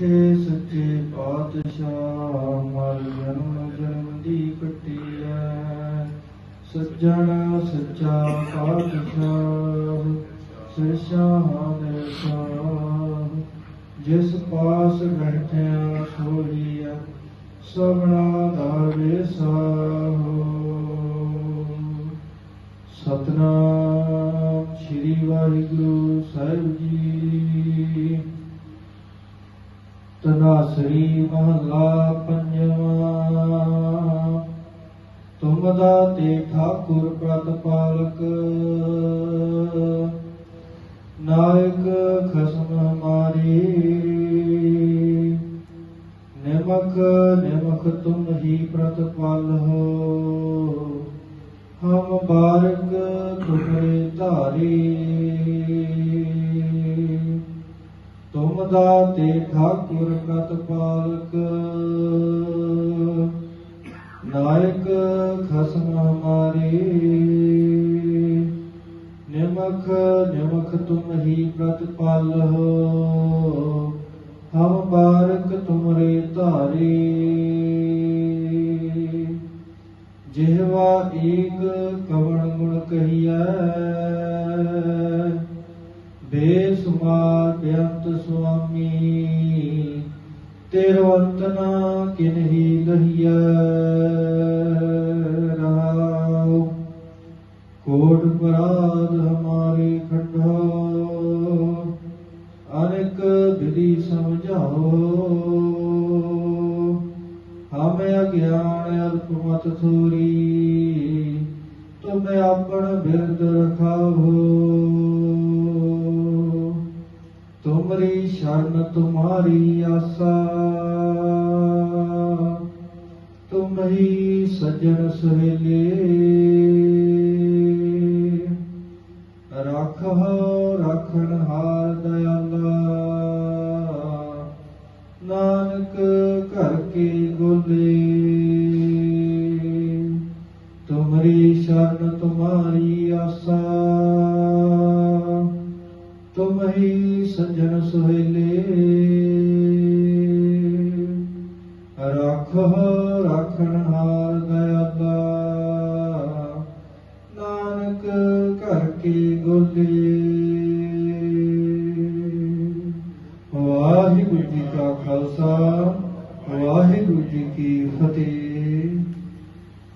ਮਿੱਠੇ ਸੱਚੇ ਪਾਤਸ਼ਾਹ ਮਰ ਜਨਮ ਜਨਮ ਦੀ ਕਟਿਆ ਸੱਜਣਾ ਸੱਚਾ ਪਾਤਸ਼ਾਹ, ਸਿਰਸ਼ਾਂ ਦੇ ਸਾਹ। ਜਿਸ ਪਾਸ ਬੈਠਿਆ ਸੋਈਆ ਸਭਨਾ ਦਾ ਵੇਸਾਹੋ ਸਤਨਾਮ ਸ੍ਰੀ ਵਾਹਿਗੁਰੂ ਸਾਹਿਬ ਜੀ। ਤਨਾਸਰੀ ਮਹਲਾ ਪੰਜਵਾ। ਤੁਮ ਦਾਤੇ ਠਾਕੁਰ ਪ੍ਰਤਪਾਲਕ। ਨਾਇਕ ਖਸਮ ਹਮਾਰੀ। ਨਿਮਕ ਨਿਮਕ ਤੁਮ ਹੀ ਪ੍ਰਤਪਾਲ ਹੋ। ਹਮ ਬਾਰਕ ਤੁਮਰੇ ਧਾਰੀ। ਤੁਮ ਦਾਤੇ ਠਾਕੁਰ ਪ੍ਰਤਪਾਲਕ ਨਾਇਕ ਖਸਮ ਹਮਾਰੇ ਨਿਮਖ ਨਿਮਖ ਤੁਮ ਹੀ ਪ੍ਰਤਪਾਲ ਹੋ ਹਮ ਬਾਰਕ ਤੁਮਰੇ ਧਾਰੇ। ਜਿਹਵਾ ਏਕ ਕਵਣ ਗੁਣ ਕਹੀਐ। ਤੇਰਵੰਤਨਾ ਕਿਨਹੀ ਲਹੀਐ ਰਾਉ ਕੋਟ ਪਰਾਧ ਹਮਾਰੇ ਖੰਡੋ। ਅਨੇਕ ਵਿਧੀ ਸਮਝਾਓ। ਹਮੇ ਅਗਿਆਨ ਅਲਪ ਮਤ ਥੂਰੀ, ਤੁਮੇ ਆਪਣ ਬਿਰਦ ਰਖਾਓ। ਤੁਮਰੀ ਸ਼ਰਨ ਤੁਮਾਰੀ ਆਸਾ। ਤੁਮ ਹੀ ਸਜਣ ਸੁਹੇਲੇ ਰੱਖੋ ਰੱਖਣ ਹਾਰ ਦਇਆਲਾ। ਨਾਨਕ ਘਰ ਕੀ ਗੋਲੇ। ਤੁਮਰੀ ਸ਼ਰਨ ਤੁਮਾਰੀ ਆਸਾ। ਤੁਮ ਹੀ ਸੱਜਣ ਸੁਹੇਲੇ। ਰੱਖ, ਰੱਖਣ ਹਾਰ ਗਿਆ ਨਾਨਕ ਘਰ ਕੀ ਗੋਲੀ ਵਾਹਿਗੁਰੂ ਜੀ ਕਾ ਖਾਲਸਾ, ਵਾਹਿਗੁਰੂ ਜੀ ਕੀ ਫਤਿਹ।